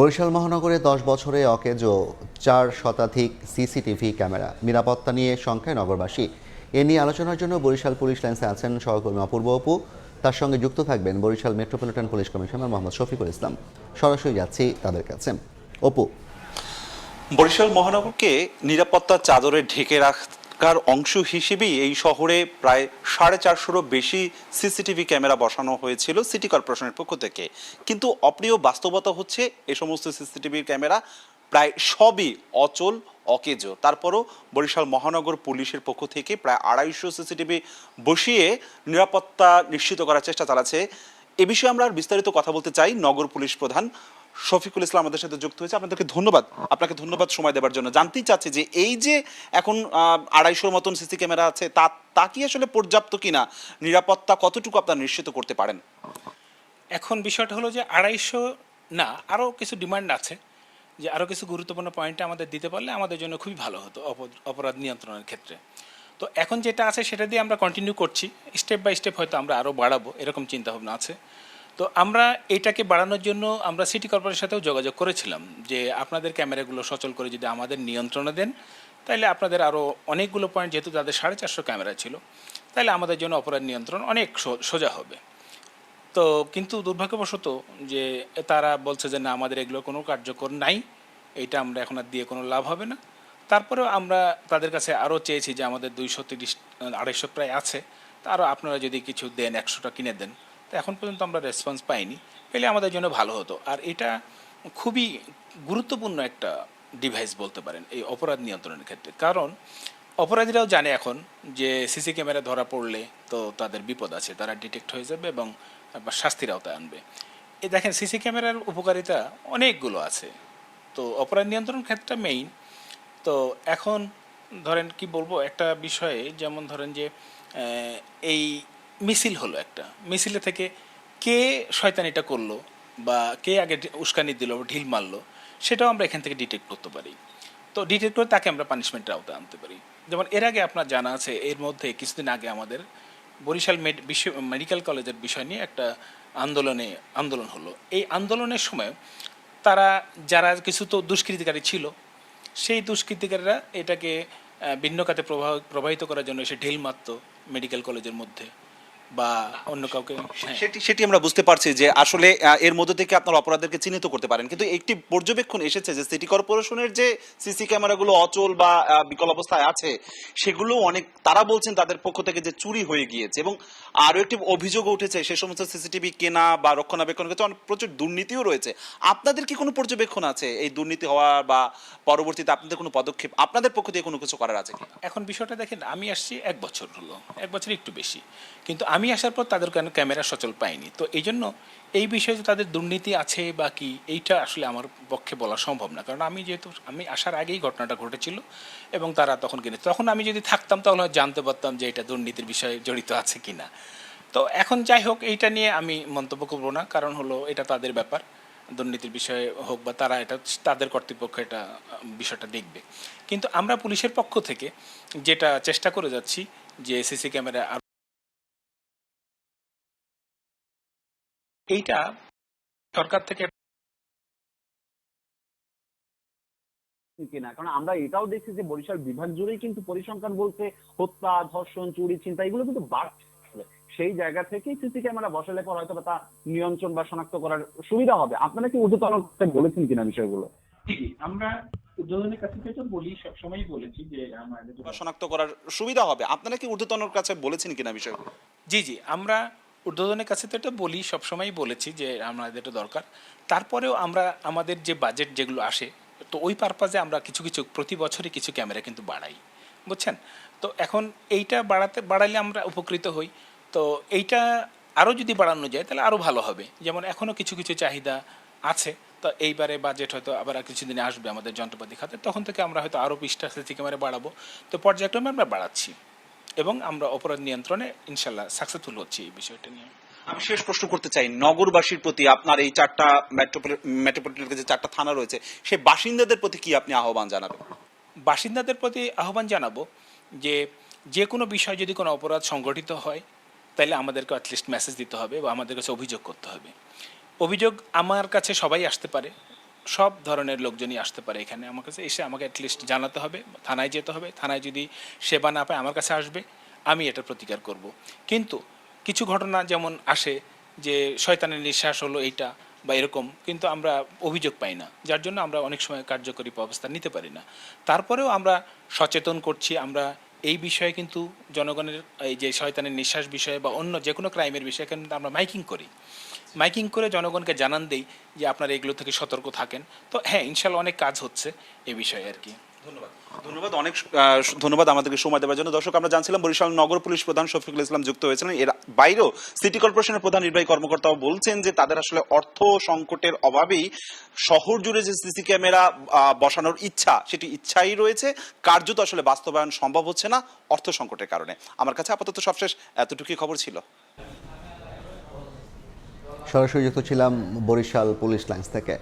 বরিশাল মহানগরে দশ বছরে অকেজো চার শতাধিক সিসিটিভি ক্যামেরা। নিরাপত্তা নিয়ে সংখ্যায় নগরবাসী। এ নিয়ে আলোচনার জন্য বরিশাল পুলিশ লাইন্সে আছেন সহকর্মী অপূর্ব অপু। তার সঙ্গে যুক্ত থাকবেন Barishal metropolitan police commissioner Mohammad Shafiqul Islam. সরাসরি যাচ্ছি তাদের কাছে। অপু। বরিশাল মহানগরকে নিরাপত্তার চাদরে ঢেকে রাখার অংশ হিসেবেই এই শহরে প্রায় সাড়ে চারশোরও বেশি সিসিটিভি ক্যামেরা বসানো হয়েছিল সিটি কর্পোরেশনের পক্ষ থেকে। কিন্তু অপ্রিয় বাস্তবতা হচ্ছে এ সমস্ত সিসিটিভি ক্যামেরা প্রায় সবই অচল, অকেজো। তারপরও বরিশাল মহানগর পুলিশের পক্ষ থেকে প্রায় আড়াইশো সিসিটিভি বসিয়ে নিরাপত্তা নিশ্চিত করার চেষ্টা চালাচ্ছে। এ বিষয়ে আমরা বিস্তারিত কথা বলতে চাই নগর পুলিশ প্রধান শফিকুল ইসলাম আমাদের সাথে যুক্ত হয়েছে। আপনাদেরকে ধন্যবাদ। আপনাকে ধন্যবাদ সময় দেওয়ার জন্য। জানতেই চাচ্ছি যে এই যে এখন আড়াইশোর মতন সিসি ক্যামেরা আছে, তা তা কি আসলে পর্যাপ্ত কিনা? নিরাপত্তা কতটুকু আপনারা নিশ্চিত করতে পারেন? এখন বিষয়টা হলো যে আড়াইশো, না আরও কিছু ডিমান্ড আছে যে আরও কিছু গুরুত্বপূর্ণ পয়েন্টে আমাদের দিতে পারলে আমাদের জন্য খুবই ভালো হতো অপরাধ নিয়ন্ত্রণের ক্ষেত্রে। তো এখন যেটা আছে সেটা দিয়ে আমরা কন্টিনিউ করছি। স্টেপ বাই স্টেপ হয়তো আমরা আরও বাড়াবো, এরকম চিন্তাভাবনা আছে। তো আমরা এটাকে বাড়ানোর জন্য আমরা সিটি কর্পোরেশনের সাথেও যোগাযোগ করেছিলাম যে আপনাদের ক্যামেরাগুলো সচল করে যদি আমাদের নিয়ন্ত্রণে দেন তাহলে আপনাদের আরও অনেকগুলো পয়েন্ট যেহেতু তাদের সাড়ে চারশো ক্যামেরা ছিল তাহলে আমাদের জন্য অপরাধ নিয়ন্ত্রণ অনেক সোজা হবে। তো কিন্তু দুর্ভাগ্যবশত যে তারা বলছে যে না, আমাদের এগুলো কোনো কার্যকর নাই, এটা আমরা এখন আর দিয়ে কোনো লাভ হবে না। তারপরেও আমরা তাদের কাছে আরও চেয়েছি যে আমাদের দুইশো তিরিশ, আড়াইশো প্রায় আছে, তা আরও আপনারা যদি কিছু দেন, একশোটা কিনে দেন তো এখন পর্যন্ত আমরা রেসপন্স পাইনি। পেলে আমাদের জন্য ভালো হতো। আর এটা খুবই গুরুত্বপূর্ণ একটা ডিভাইস বলতে পারেন, এই অপরাধ নিয়ন্ত্রণের ক্ষেত্রে। কারণ অপরাধীরাও জানে এখন যে সিসি ক্যামেরা ধরা পড়লে তো তাদের বিপদ আছে, তারা ডিটেক্ট হয়ে যাবে এবং বা শাস্তির আওতায় আনবে। এ দেখেন সিসি ক্যামেরার উপকারিতা অনেকগুলো আছে। তো অপরাধ নিয়ন্ত্রণ ক্ষেত্রে মেইন তো এখন ধরেন কি বলব, একটা বিষয়ে যেমন ধরেন যে এই মিছিল হলো একটা। মিছিলে থেকে কে শয়তানিটা করল বা কে আগে উস্কানি দিল ঢিল মারলো, সেটাও আমরা এখান থেকে ডিটেক্ট করতে পারি। তো ডিটেক্ট করে তাকে আমরা পানিশমেন্টের আওতায় আনতে পারি। যেমন এর আগে আপনার জানা আছে, এর মধ্যে কিছুদিন আগে আমাদের বরিশাল মেড বিশ্ব মেডিকেল কলেজের বিষয় নিয়ে একটা আন্দোলনে আন্দোলন হলো। এই আন্দোলনের সময় তারা, যারা কিছু তো দুষ্কৃতিকারী ছিল, সেই দুষ্কৃতিকারীরা এটাকে ভিন্ন খাতে প্রবাহ প্রবাহিত করার জন্য এসে ঢিল মারত মেডিকেল কলেজের মধ্যে। বা অন্য কাউকে হ্যাঁ। সেটি সেটি আমরা বুঝতে পারছি যে আসলে এর মধ্যে থেকে আপনার অপরাধীদেরকে চিহ্নিত করতে পারেন। কিন্তু একটি পর্যবেক্ষণ এসেছে যে সিটি কর্পোরেশনের যে সিসি ক্যামেরাগুলো অচল বা বিকল অবস্থায় আছে সেগুলো অনেক তারা বলছেন তাদের পক্ষ থেকে যে চুরি হয়ে গিয়েছে এবং আরও একটি অভিযোগ উঠেছে সে সমস্ত সিসিটিভি কেনা বা রক্ষণাবেক্ষণ ক্ষেত্রে অনেক প্রচুর দুর্নীতিও রয়েছে। আপনাদের কি কোনো পর্যবেক্ষণ আছে এই দুর্নীতি হওয়া বা পরবর্তীতে আপনাদের কোনো পদক্ষেপ? আপনাদের পক্ষ থেকে কোনো কিছু করার আছে কি এখন বিষয়টা দেখেন আমি আসছি এক বছর হলো এক বছর একটু বেশি। কিন্তু আমি আসার পর তাদের ক্যামেরা সচল পাইনি? তো এই জন্য এই বিষয়ে যে তাদের দুর্নীতি আছে বা কি, এইটা আসলে আমার পক্ষে বলা সম্ভব না। কারণ আমি যেহেতু, আমি আসার আগেই ঘটনাটা ঘটেছিল এবং তারা তখন কিনে, তখন আমি যদি থাকতাম তাহলে জানতে পারতাম যে এটা দুর্নীতির বিষয়ে জড়িত আছে কি না তো এখন যাই হোক, এইটা নিয়ে আমি মন্তব্য করব না, কারণ হলো এটা তাদের ব্যাপার। দুর্নীতির বিষয়ে হোক বা তারা এটা, তাদের কর্তৃপক্ষ এটা, বিষয়টা দেখবে। কিন্তু আমরা পুলিশের পক্ষ থেকে যেটা চেষ্টা করে যাচ্ছি যে সিসি ক্যামেরা এইটা সরকার থেকে কিনা। কারণ আমরা এটাও দেখছি যে বরিশাল বিভাগ জুড়েই কিন্তু পরিসংখ্যান বলতে হত্যা ধর্ষণ চুরি চিন্তা এগুলো কিন্তু বাড়ছে। সেই জায়গা থেকেই সিসি ক্যামেরা বসালে পর হয়তো তা নিয়ন্ত্রণ বা শনাক্ত করার সুবিধা হবে। আপনারা কি কর্তৃপক্ষকে বলেছেন কিনা বিষয়গুলো? ঠিকই আমরা উদ্বোধনের কাছে যেটা বলি সবসময়ই বলেছি যে আমাদের শনাক্ত করার সুবিধা হবে। আপনারা কি ঊর্ধ্বতনের কাছে বলেছেন কিনা বিষয়গুলো? জি জি আমরা ঊর্ধ্বতনের কাছে তো এটা বলি, সবসময়ই বলেছি যে আমাদের এটা দরকার। তারপরেও আমরা, আমাদের যে বাজেট যেগুলো আসে, তো ওই পারপাজে আমরা কিছু কিছু প্রতি বছরই কিছু ক্যামেরা কিন্তু বাড়াই। বুঝছেন? তো এখন এইটা বাড়াতে, বাড়াইলে আমরা উপকৃত হই। তো এইটা আরও যদি বাড়ানো যায়, তাহলে আরও ভালো হবে। যেমন এখনও কিছু কিছু চাহিদা আছে, তো এইবারে বাজেট হয়তো আবার কিছুদিনে আসবে আমাদের যন্ত্রপাতি খাতে, তখন থেকে আমরা হয়তো আরও বিশটা সিসি ক্যামেরা বাড়াবো। তো পর্যায়ক্রমে আমরা বাড়াচ্ছি। এবং আমরা অপরাধ নিয়ন্ত্রণে ইনশাল্লাহ সাকসেসফুল হচ্ছি এই বিষয়টা নিয়ে। আমি শেষ প্রশ্ন করতে চাই নগরবাসীর প্রতি আপনার এই চারটা মেট্রোপলিটনের যে চারটা থানা রয়েছে সেই বাসিন্দাদের প্রতি কি আপনি আহ্বান জানাবেন? বাসিন্দাদের প্রতি আহ্বান জানাব যে যে কোনো বিষয় যদি কোনো অপরাধ সংগঠিত হয় তাহলে আমাদেরকে অ্যাটলিস্ট মেসেজ দিতে হবে বা আমাদের কাছে অভিযোগ করতে হবে। অভিযোগ আমার কাছে সবাই আসতে পারে সব ধরনের লোকজনই আসতে পারে এখানে। আমার কাছে এসে আমাকে অ্যাটলিস্ট জানাতে হবে, থানায় যেতে হবে, থানায় যদি সেবা না পায় আমার কাছে আসবে, আমি এটা প্রতিকার করব। কিন্তু কিছু ঘটনা যেমন আসে যে শয়তানের নিঃশ্বাস হলো এইটা বা এরকম, কিন্তু আমরা অভিযোগ পাই না। যার জন্য আমরা অনেক সময় কার্যকরী ব্যবস্থা নিতে পারি না। তারপরেও আমরা সচেতন করছি, আমরা এই বিষয়ে কিন্তু জনগণের, এই যে শয়তানের নিঃশ্বাস বিষয়ে বা অন্য যে কোনো ক্রাইমের বিষয়ে কিন্তু আমরা মাইকিং করি। মাইকিং করে জনগণকে জানান দেই যে আপনারা এগুলো থেকে সতর্ক থাকেন। তো হ্যাঁ ইনশাল্লাহ অনেক কাজ হচ্ছে এ বিষয়ে আর কি। ধন্যবাদ। ধন্যবাদ অনেক ধন্যবাদ আমাদেরকে সময় দেওয়ার জন্য। দর্শক, আমরা জানছিলাম বরিশাল নগর পুলিশ প্রধান শফিকুল ইসলাম যুক্ত হয়েছিলেন এর বাইরেও সিটি কর্পোরেশনের প্রধান নির্বাহী কর্মকর্তাও বলছেন যে তাদের আসলে অর্থ সংকটের অভাবেই শহর জুড়ে যে সিসি ক্যামেরা বসানোর ইচ্ছা, সেটি ইচ্ছাই রয়েছে। কার্যত আসলে বাস্তবায়ন সম্ভব হচ্ছে না অর্থ সংকটের কারণে। আমার কাছে আপাতত সবশেষ এতটুকুই খবর ছিল। সরাসরি যুক্ত ছিলাম বরিশাল পুলিশ লাইন্স থেকে।